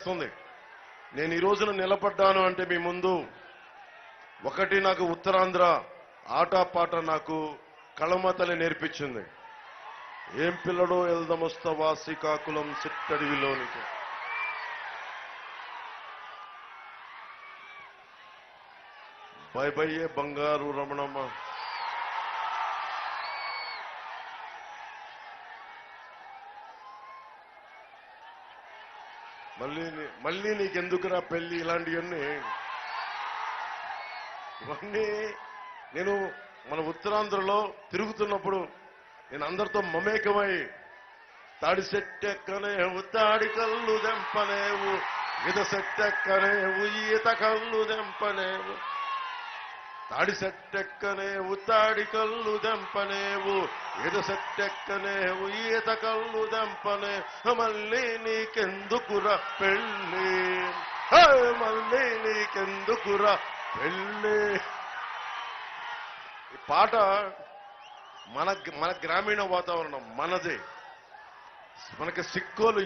వస్తుంది. నేను ఈ రోజున నిలబడ్డాను అంటే మీ ముందు ఒకటి నాకు ఉత్తరాంధ్ర ఆటపాట నాకు కళమతలి నేర్పించింది. ఏం పిల్లడో ఎల్దమొస్తవా శ్రీకాకుళం సిట్టడివిలోనికి. బై బయ్యే బంగారు రమణమ్మ. మళ్ళీ నీ- మళ్ళీ నీకెందుకురా పెళ్ళి ఇలాంటివన్నీ? ఇవన్నీ నేను మన ఉత్తరాంధ్రలో తిరుగుతున్నప్పుడు నేను అందరితో మమేకమై తాడి సెట్టెక్కనేవు తాడి కళ్ళు దెంపనేవు ఈత సెట్టెక్కనేవు ఈత కళ్ళు దెంపనేవు తాడి సెట్టెక్కనేవు తాడి కళ్ళు దెంపనేవు ఈత సెట్టెక్కనేవు ఈత కళ్ళు దెంపనే మళ్ళీ నీకెందుకురా పెళ్ళి? మళ్ళీ నీకెందుకురా పెళ్ళి? ఈ పాట మన మన గ్రామీణ వాతావరణం మనదే. మనకి సిక్కోలు